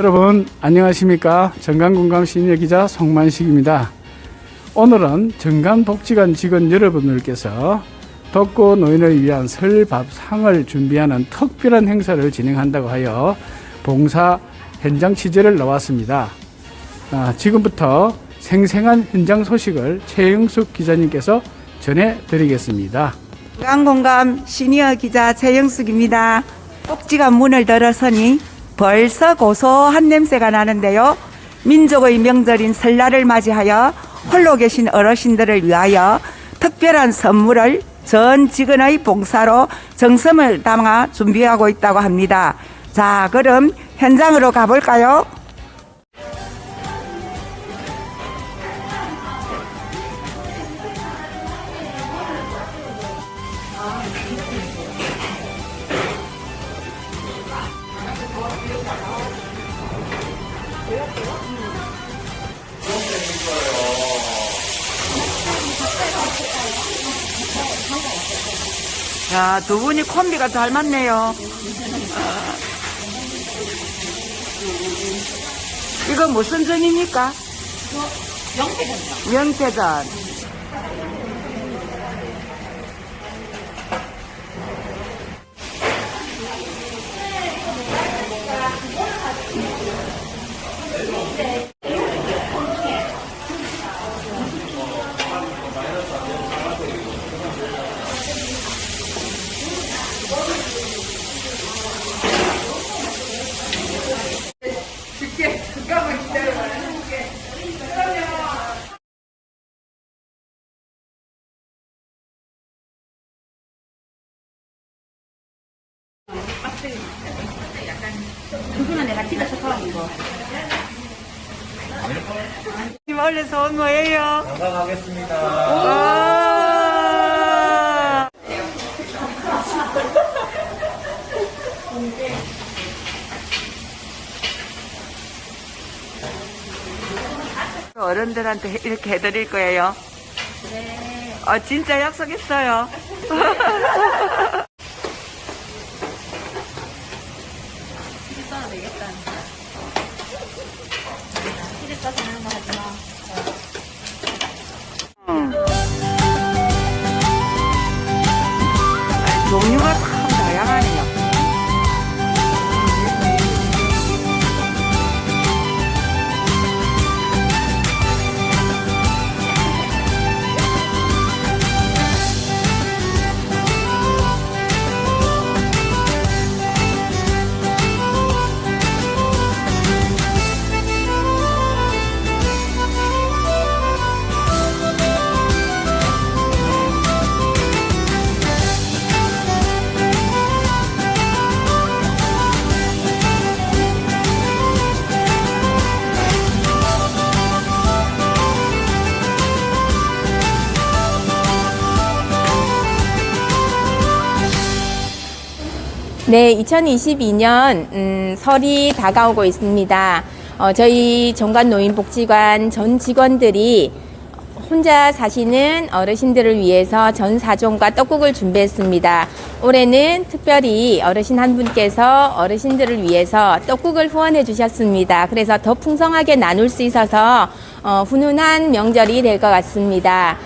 여러분 안녕하십니까 정강공감 시니어 기자 송만식입니다. 오늘은 정강복지관 직원 여러분들께서 덕고 노인을 위한 설 밥상을 준비하는 특별한 행사를 진행한다고 하여 봉사 현장 취재를 나왔습니다. 아, 지금부터 생생한 현장 소식을 최영숙 기자님께서 전해드리겠습니다. 건강공감 시니어 기자 최영숙입니다. 꼭지가 문을 들어서니 벌써 고소한 냄새가 나는데요. 민족의 명절인 설날을 맞이하여 홀로 계신 어르신들을 위하여 특별한 선물을 전 직원의 봉사로 정성을 담아 준비하고 있다고 합니다. 자, 그럼 현장으로 가볼까요? 자, 두 분이 콤비가 잘 맞네요. 이거 무슨 전입니까? 명태전이요. 명태전. 지금 원래서 온 거예요. 건강하겠습니다. 와. 어른들한테 이렇게 해드릴 거예요. 네. 아 진짜 약속했어요. 刚才那个还行吗？ 네, 2022년 음, 설이 다가오고 있습니다. 어, 저희 정관노인복지관 전 직원들이 혼자 사시는 어르신들을 위해서 전 사종과 떡국을 준비했습니다. 올해는 특별히 어르신 한 분께서 어르신들을 위해서 떡국을 후원해 주셨습니다. 그래서 더 풍성하게 나눌 수 있어서 어, 훈훈한 명절이 될 것 같습니다.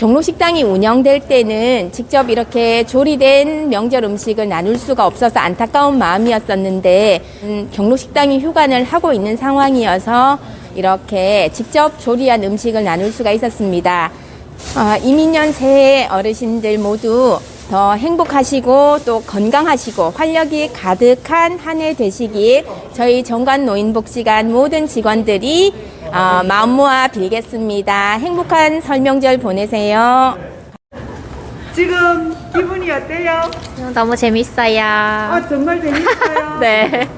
경로식당이 운영될 때는 직접 이렇게 조리된 명절 음식을 나눌 수가 없어서 안타까운 마음이었었는데 음, 경로식당이 휴관을 하고 있는 상황이어서 이렇게 직접 조리한 음식을 나눌 수가 있었습니다. 아, 이민년 새해 어르신들 모두 더 행복하시고 또 건강하시고 활력이 가득한 한 해 되시길 저희 정관 노인복지관 모든 직원들이 어, 마음 모아 빌겠습니다. 행복한 설명절 보내세요. 지금 기분이 어때요? 너무 재밌어요. 아 정말 재밌어요. 네.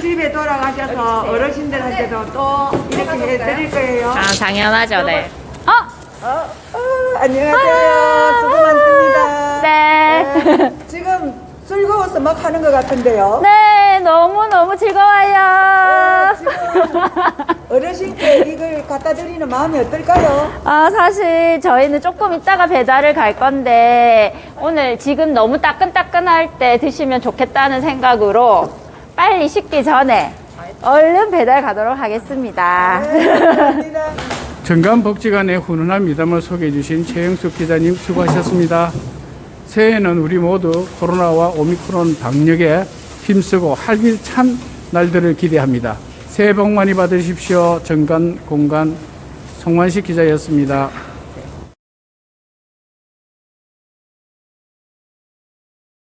집에 돌아가셔서 어르신들한테도 또 이렇게 해드릴 거예요. 아, 당연하죠, 네. 어? 어, 어, 안녕하세요. 수고 많습니다. 네. 지금 즐거워서 막 하는 것 같은데요. 네, 너무너무 즐거워요. 어르신께 이걸 갖다 드리는 마음이 어떨까요? 아, 사실 저희는 조금 있다가 배달을 갈 건데, 오늘 지금 너무 따끈따끈할 때 드시면 좋겠다는 생각으로 빨리 식기 전에 얼른 배달 가도록 하겠습니다. 정관복지관의 훈훈한 미담을 소개해 주신 최영숙 기자님 수고하셨습니다. 새해에는 우리 모두 코로나와 오미크론 방역에 힘쓰고 활기찬 날들을 기대합니다. 새해 복 많이 받으십시오. 정관 공간 송만식 기자였습니다.